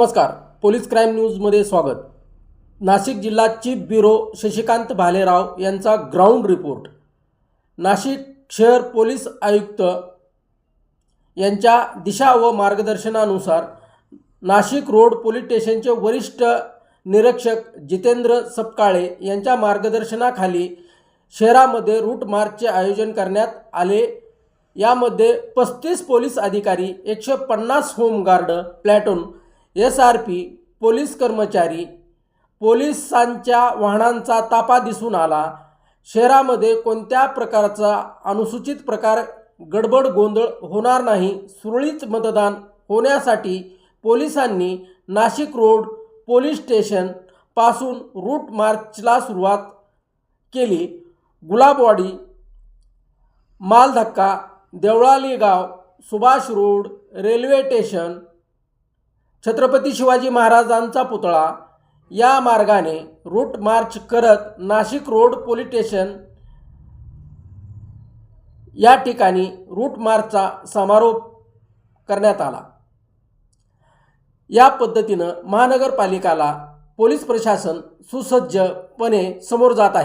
नमस्कार. Police crime न्यूजमध्ये स्वागत. नाशिक जिल्हा चीफ ब्युरो शशिकांत भालेराव यांचा ग्राउंड रिपोर्ट. नाशिक शहर पोलीस आयुक्त यांच्या दिशा व मार्गदर्शनानुसार नाशिक रोड पोलीस स्टेशनचे वरिष्ठ निरीक्षक जितेंद्र सपकाळे यांच्या मार्गदर्शनाखाली शहरामध्ये रूट मार्चचे आयोजन करण्यात आले. यामध्ये पस्तीस पोलीस अधिकारी एकशे पन्नास home guard platoon S R P police कर्मचारी पोलिसांच्या वाहनांचा ताफा दिसून आला. शहरामध्ये कोणत्या प्रकारचा अनुसूचित प्रकार गडबड गोंधळ होणार नाही सुरळीत मतदान होण्यासाठी पोलिसांनी नाशिक रोड पोलीस स्टेशनपासून रूट मार्चला सुरुवात केली. Gulabwadi Maldhakka Deolali Gaon Subhash road railway station Chhatrapati Shivaji महाराजांचा पुतळा. या मार्गाने रूट मार्च करत नाशिक रोड पोलीस स्टेशन या ठिकाणी रूट मार्चचा समारोप करण्यात आला. या पद्धतीनं महानगरपालिकाला पोलीस प्रशासन सुसज्जपणे समोर जात आहे.